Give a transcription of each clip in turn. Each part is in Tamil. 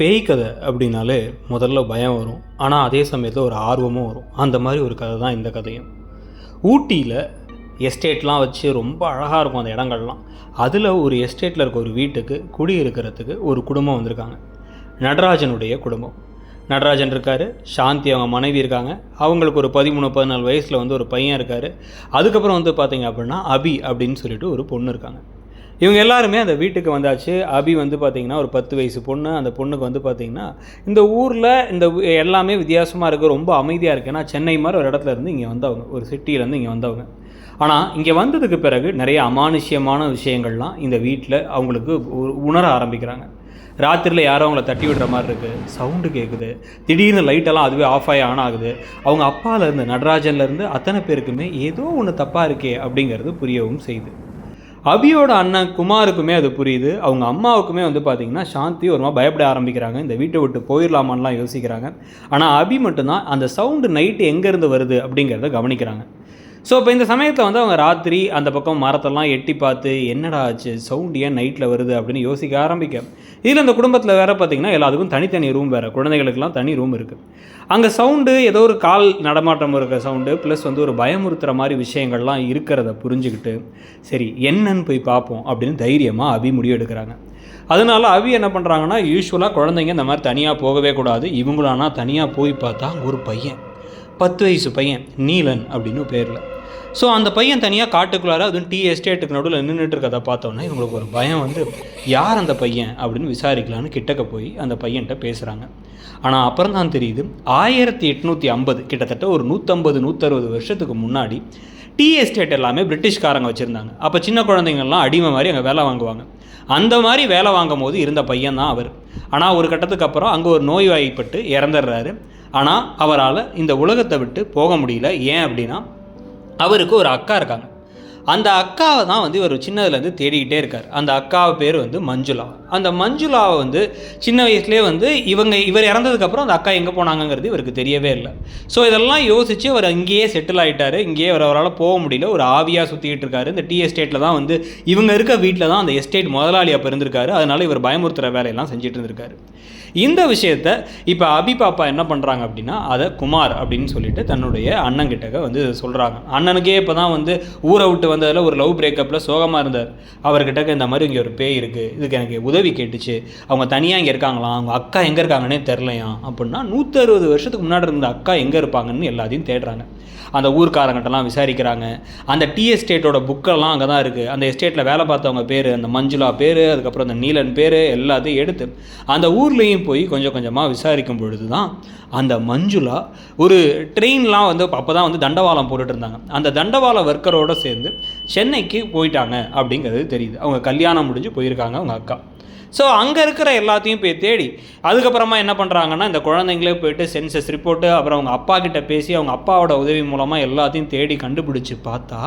பேய் கதை அப்படின்னாலே முதல்ல பயம் வரும். ஆனால் அதே சமயத்தில் ஒரு ஆர்வமும் வரும். அந்த மாதிரி ஒரு கதை தான் இந்த கதையும். ஊட்டியில் எஸ்டேட்லாம் வச்சு ரொம்ப அழகாக இருக்கும் அந்த இடங்கள்லாம். அதில் ஒரு எஸ்டேட்டில் இருக்க ஒரு வீட்டுக்கு குடியிருக்கிறதுக்கு ஒரு குடும்பம் வந்திருக்காங்க. நடராஜனுடைய குடும்பம். நடராஜன் இருக்கார் சாந்தி அவங்க மனைவி இருக்காங்க. அவங்களுக்கு ஒரு பதிமூணு பதினாலு வயசில் வந்து ஒரு பையன் இருக்கார். அதுக்கப்புறம் வந்து பார்த்தீங்க அப்படின்னா அபி அப்படின்னு சொல்லிட்டு ஒரு பொண்ணு இருக்காங்க. இவங்க எல்லாருமே அந்த வீட்டுக்கு வந்தாச்சு. அபி வந்து பார்த்திங்கன்னா ஒரு பத்து வயசு பொண்ணு. அந்த பொண்ணுக்கு வந்து பார்த்திங்கன்னா இந்த ஊரில் இந்த எல்லாமே வித்தியாசமாக இருக்குது ரொம்ப அமைதியாக இருக்குது ஏன்னா சென்னை மாதிரி ஒரு இடத்துல இருந்து இங்கே வந்தவங்க ஒரு சிட்டியிலேருந்து இங்கே வந்தவங்க. ஆனால் இங்கே வந்ததுக்கு பிறகு நிறைய அமானுஷ்யமான விஷயங்கள்லாம் இந்த வீட்டில் அவங்களுக்கு உ- உணர ஆரம்பிக்கிறாங்க. ராத்திரியில் யாரோ அவங்கள தட்டி விடுற மாதிரி இருக்குது சவுண்டு கேட்குது திடீர்னு லைட்டெல்லாம் அதுவே ஆஃப் ஆகி ஆன் ஆகுது. அவங்க அப்பாலேருந்து நடராஜன்லேருந்து அத்தனை பேருக்குமே ஏதோ ஒன்று தப்பாக இருக்கே அப்படிங்கிறது புரியவும் செய்யுது. அபியோட அண்ணன் குமாருக்குமே அது புரியுது. அவங்க அம்மாவுக்குமே வந்து பார்த்தீங்கன்னா சாந்தி ஒரு மாதிரி பயப்பட ஆரம்பிக்கிறாங்க. இந்த வீட்டை விட்டு போயிடலாமான்லாம் யோசிக்கிறாங்க. ஆனால் அபி மட்டும்தான் அந்த சவுண்டு நைட்டு எங்கேருந்து வருது அப்படிங்கிறத கவனிக்கிறாங்க. ஸோ இப்போ இந்த சமயத்தில் வந்து அவங்க ராத்திரி அந்த பக்கம் மரத்தெல்லாம் எட்டி பார்த்து என்னடா ஆச்சு? சவுண்ட் ஏன் நைட்டில் வருது? அப்படின்னு யோசிக்க ஆரம்பிக்க. இதில் இந்த குடும்பத்தில் வேறு பார்த்தீங்கன்னா எல்லாத்துக்கும் தனித்தனி ரூம் வேறு. குழந்தைகளுக்கெல்லாம் தனி ரூம் இருக்குது அங்கே சவுண்டு ஏதோ ஒரு கால் நடமாட்டம் இருக்கிற சவுண்டு ப்ளஸ் வந்து ஒரு பயமுறுத்துகிற மாதிரி விஷயங்கள்லாம் இருக்கிறத புரிஞ்சுக்கிட்டு சரி என்னன்னு போய் பார்ப்போம் அப்படின்னு தைரியமாக அபி முடிவு எடுக்கிறாங்க. அதனால அவி என்ன பண்ணுறாங்கன்னா யூஸ்வலாக குழந்தைங்க இந்த மாதிரி தனியாக போகவே கூடாது. இவங்களானா தனியாக போய் பார்த்தா ஒரு பையன். பத்து வயசு பையன் நீலன் அப்படின்னு பேரில். ஸோ அந்த பையன் தனியாக காட்டுக்குள்ளார அதுவும் டீ எஸ்டேட்டுக்கு நடுவில் நின்றுட்டு இருக்கதை பார்த்தோன்னே இவங்களுக்கு ஒரு பயம் வந்து யார் அந்த பையன்? அப்படின்னு விசாரிக்கலான்னு கிட்டக்க போய் அந்த பையன்கிட்ட பேசுகிறாங்க ஆனால் அப்புறம் தான் தெரியுது ஆயிரத்தி எட்நூற்றி ஐம்பது கிட்டத்தட்ட ஒரு நூற்றம்பது நூற்றறுபது வருஷத்துக்கு முன்னாடி டீ எஸ்டேட் எல்லாமே பிரிட்டிஷ்காரங்க வச்சுருந்தாங்க. அப்போ சின்ன குழந்தைங்கள்லாம் அடிமை மாதிரி அங்கே வேலை வாங்குவாங்க. அந்த மாதிரி வேலை வாங்கும் போது இருந்த பையன் தான் அவர். ஆனால் ஒரு கட்டத்துக்கு அப்புறம் அங்கே ஒரு நோய்வாய்ப்பட்டு இறந்துடுறாரு. ஆனால் அவரால் இந்த உலகத்தை விட்டு போக முடியல. ஏன் அப்படின்னா அவருக்கு ஒரு அக்கா இருக்காங்க. அந்த அக்காவை தான் வந்து இவர் சின்னதுலேருந்து தேடிக்கிட்டே இருக்கார். அந்த அக்காவை பேர் வந்து மஞ்சுளா. அந்த மஞ்சுளாவை வந்து சின்ன வயசுலேயே வந்து இவங்க இவர் இறந்ததுக்கப்புறம் அந்த அக்கா எங்கே போனாங்கங்கிறது இவருக்கு தெரியவே இல்லை. ஸோ இதெல்லாம் யோசித்து அவர் அங்கேயே செட்டில் ஆகிட்டார் இங்கேயே அவர் அவரால் போக முடியல. ஒரு ஆவியாக சுற்றிக்கிட்டு இருக்காரு. இந்த டீ எஸ்டேட்டில் தான் வந்து இவங்க இருக்க வீட்டில் தான் அந்த எஸ்டேட் முதலாளி அப்போ அதனால் இவர் பயமுறுத்துகிற வேலையெல்லாம் செஞ்சுட்டு இருந்திருக்காரு. இந்த விஷயத்த இப்போ அபி பாப்பா என்ன பண்ணுறாங்க அப்படின்னா அதை குமார் அப்படின்னு சொல்லிட்டு தன்னுடைய அண்ணன் கிட்டக்க வந்து சொல்கிறாங்க அண்ணனுக்கே இப்போ தான் வந்து ஊரை விட்டு வந்ததில் ஒரு லவ் பிரேக்கப்பில் சோகமாக இருந்தார். அவர்கிட்ட இந்த மாதிரி இங்கே ஒரு பேய் இருக்குது இதுக்கு எனக்கு உதவி கேட்டுச்சு. அவங்க தனியாக இங்கே இருக்காங்களாம் அவங்க அக்கா எங்கே இருக்காங்கன்னே தெரிலையாம் அப்படின்னா நூற்றறுபது வருஷத்துக்கு முன்னாடி இருந்த அக்கா எங்கே இருப்பாங்கன்னு எல்லாத்தையும் தேடுறாங்க. அந்த ஊர்க்காரங்கிட்டலாம் விசாரிக்கிறாங்க. அந்த டீ எஸ்டேட்டோட புக்கெல்லாம் அங்கே தான் இருக்குது அந்த எஸ்டேட்டில் வேலை பார்த்தவங்க பேர் அந்த மஞ்சுளா பேர் அதுக்கப்புறம் அந்த நீலன் பேர் எல்லாத்தையும் எடுத்து அந்த ஊர்லேயும் போய் கொஞ்சம் கொஞ்சமாக விசாரிக்கும் பொழுது தான் அந்த மஞ்சுளா ஒரு ட்ரெயின்லாம் வந்து அப்போ தான் வந்து தண்டவாளம் போட்டுட்டு இருந்தாங்க. அந்த தண்டவாள ஒர்க்கரோடு சேர்ந்து சென்னைக்கு போயிட்டாங்க அப்படிங்கிறது தெரியுது. அவங்க கல்யாணம் முடிஞ்சு போயிருக்காங்க அவங்க அக்கா. ஸோ அங்கே இருக்கிற எல்லாத்தையும் போய் தேடி அதுக்கப்புறமா என்ன பண்ணுறாங்கன்னா இந்த குழந்தைங்களே போயிட்டு சென்சஸ் ரிப்போர்ட்டு அப்புறம் அவங்க அப்பா கிட்ட பேசி அவங்க அப்பாவோட உதவி மூலமாக எல்லாத்தையும் தேடி கண்டுபிடிச்சி பார்த்தா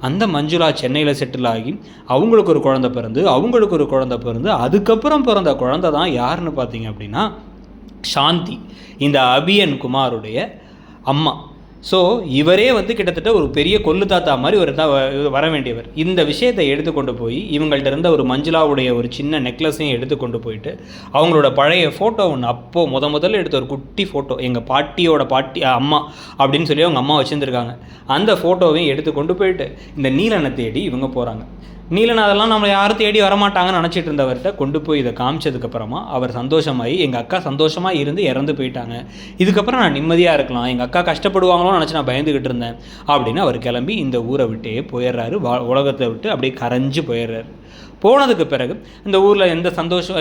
அந்த மஞ்சுளா சென்னையில் செட்டில் ஆகி அவங்களுக்கு ஒரு குழந்த பிறந்து அவங்களுக்கு ஒரு குழந்த பிறந்து அதுக்கப்புறம் பிறந்த குழந்த தான் யாருன்னு பார்த்தீங்க அப்படின்னா சாந்தி. இந்த அபியன் குமாருடைய அம்மா. ஸோ இவரே வந்து கிட்டத்தட்ட ஒரு பெரிய கொல்லு தாத்தா மாதிரி ஒரு தான் வர வேண்டியவர் இந்த விஷயத்தை எடுத்துக்கொண்டு போய் இவங்கள்ட்ட இருந்த ஒரு மஞ்சுளாவுடைய ஒரு சின்ன நெக்லஸையும் எடுத்துக்கொண்டு போயிட்டு அவங்களோட பழைய ஃபோட்டோ ஒன்று அப்போது முத முதல்ல எடுத்த ஒரு குட்டி ஃபோட்டோ எங்கள் பாட்டியோட பாட்டி அம்மா அப்படின்னு சொல்லி அவங்க அம்மா வச்சுருந்துருக்காங்க. அந்த ஃபோட்டோவையும் எடுத்து கொண்டு போயிட்டு இந்த நீலனை தேடி இவங்க போகிறாங்க நீலநாதெல்லாம் நம்மளை யாரும் தேடி வரமாட்டாங்கன்னு நினச்சிட்டு இருந்தவர்கிட்ட கொண்டு போய் இதை காமிச்சதுக்கப்புறமா அவர் சந்தோஷமாகி எங்கள் அக்கா சந்தோஷமாக இருந்து இறந்து போயிட்டாங்க. இதுக்கப்புறம் நான் நிம்மதியாக இருக்கலாம். எங்கள் அக்கா கஷ்டப்படுவாங்களோன்னு நினச்சி நான் பயந்துக்கிட்டு இருந்தேன். அப்படின்னு அவர் கிளம்பி இந்த ஊரை விட்டே போயிடுறாரு. வா உலகத்தை விட்டு அப்படியே கரைஞ்சு போயிடுறாரு. போனதுக்கு பிறகு இந்த ஊரில் எந்த சந்தோஷம்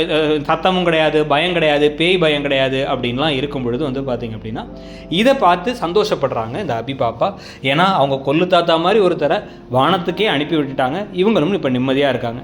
சத்தமும் கிடையாது பயம் கிடையாது பேய் பயம் கிடையாது அப்படின்லாம் இருக்கும் பொழுது வந்து பார்த்தீங்க அப்படின்னா இதை பார்த்து சந்தோஷப்படுறாங்க இந்த அபி பாப்பா. ஏன்னா அவங்க கொல்லு தாத்தா மாதிரி ஒருத்தரை வானத்துக்கே அனுப்பி விட்டுட்டாங்க. இவங்களும் இப்போ நிம்மதியாக இருக்காங்க.